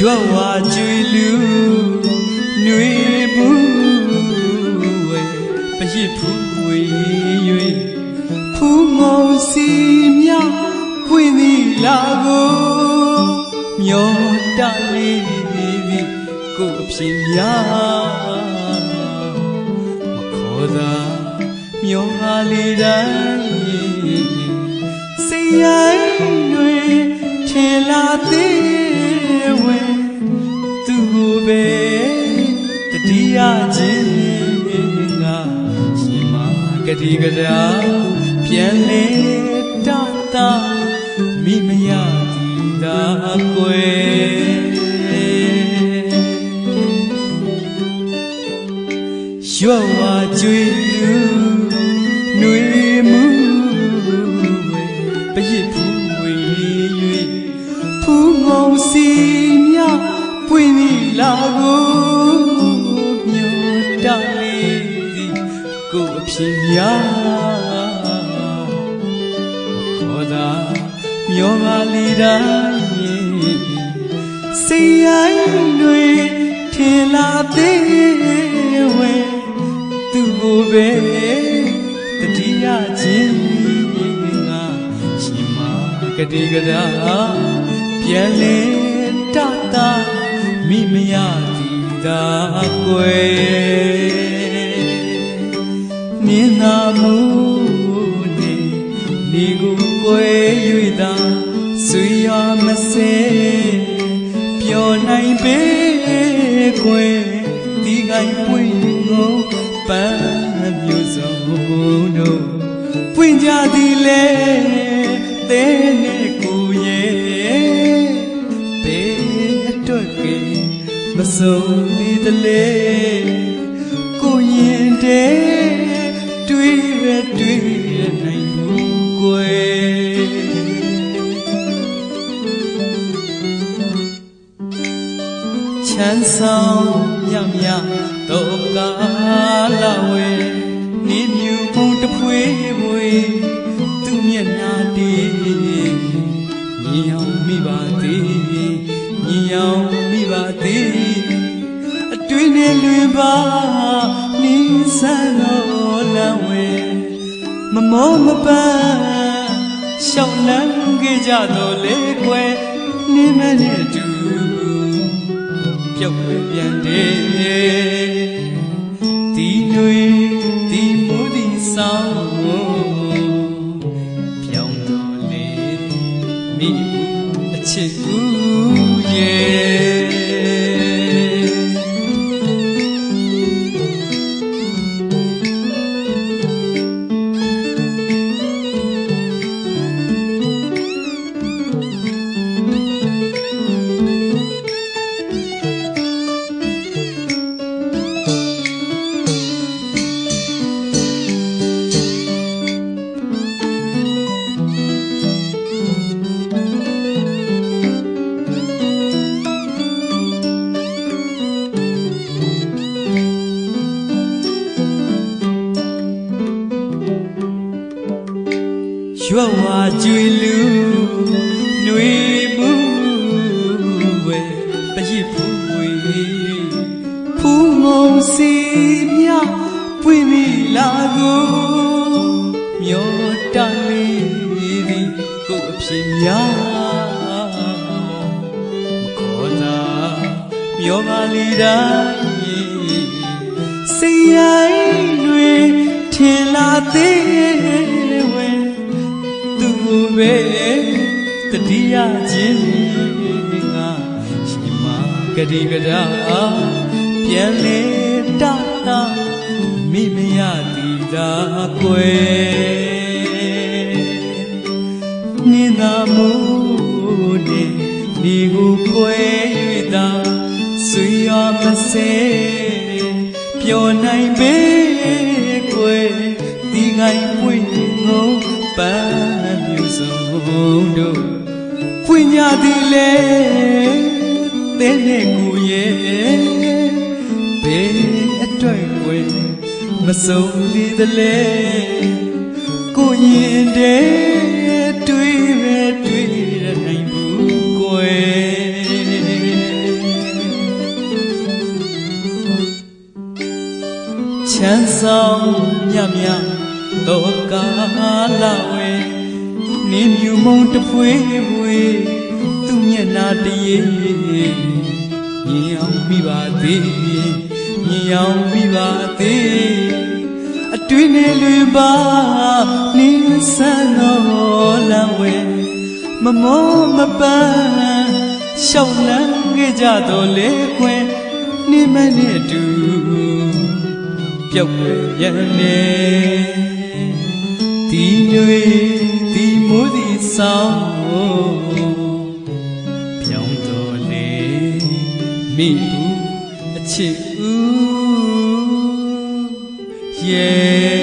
ရွှဝါကျွေလူຫນွေဘူးဝဲပရစ်ဖူးဝေ၍ဖူးငုံစီမြပွင့်သည်လာကိုမျောတလေးသည်ကိုအဖြစ်များမခေါ်သာမျောအားလေးတိုင်းစိတ်ရိုင်းတွေထင် တိကရာပြန်လေတတာမိမရသည်သာကွယ်ရွတ်ဝါကျွေလူຫນွေမှုဝဲပရစ်ဖူးဝေ၍ဖူးငုံစီမြပွင့်သည်လာကိုမျောတလေးသည် ကိုယ်အဖြစ်များခေါ်သာမျောပါလေတိုင်းစိတ်ရိုင်းတွေထင်လာသေးဝဲသူကိုပဲတတိယချင်းငါရှိမကတိကရာပြန်လေတတာမိမရသည်သာကွယ် မြင်သာမှုနေဒီကိုကွယ်၍သာဆွေရမစဲပျော်နိုင်ပေကွယ်ဒီကိုင်ပွင့်ကိုပန်းမျိုးစုံတို့ပွင့်ကြသည်လေတဲနဲ့ကိုရဲ့တဲအတွက်ကမစုံသည်တလေ တွေးရတွေးရနိုင်ဘူးကွယ်ချမ်းဆောင်မြမြတော့ကာလဝဲနေမြူမှုတဖွေးဖွေးသူမျက်နှာတည်ညီအောင်မိပါသေးညီအောင်မိပါသေးအတွင်းနဲ့လွင်ပါနီးစမ်းတော်လမ်းဝဲ မမောမပန်းရှောက်လန်းခဲ့ကြတော့လေကွယ်နေမနဲ့တူပြုတ်ွယ်ပြန်တယ်ဒီတွေဒီမူဒီဆောင် ရွတ်ဝါကျွေလူຫນွေမှုဝဲပရစ်ဖူးဝေဖူးငုံစီမြပွင့်မိလာကိုမျောတလေးသည်ကိုယ်အဖြစ်များမခေါ်သာမျောပါလေတိုင်းစိတ်ရိုင်းတွေထင်လာသေး တတိယချင်းငါရှိမကတိကရာပြန်လေတတာမိမရသည်သာကွယ်နိနာမှုနေဒီကိုကွယ်၍သာဆွေရမစဲပျော်နိုင်ပေကွယ်ဒီကိုင်ပွင့်ငုံပန်းမျိုးစုံတို့ ဖွင့်ညာသည်လဲတဲ့နဲ့ကိုရဲ့ဘယ်အတွက်ကွယ်မဆုံးသေးသလဲကိုရင်တဲ့တွေ့ရတွေ့ရနိုင်ဘူးကွယ်ချမ်းဆောင်မြမြတော့ကာလာဝ နင်းမြူမုံတဖွေးဖွေးသူ့မျက်နာတရေမြင်အောင်မိပါသေးမြင်အောင်မိပါသေးအတွင်းနေလူပါနင်းဆန်းတော်လမ်းဝဲမမောမပန်းရှောက်လန်းခဲ့ကြတော့လေခွဲနေမနဲ့တူပြုတ်ရနေဒီတွေ ဒီမိုးဒီဆောင်ပြောင်းတော်လေမိဘူးအချစ်ဦး yeah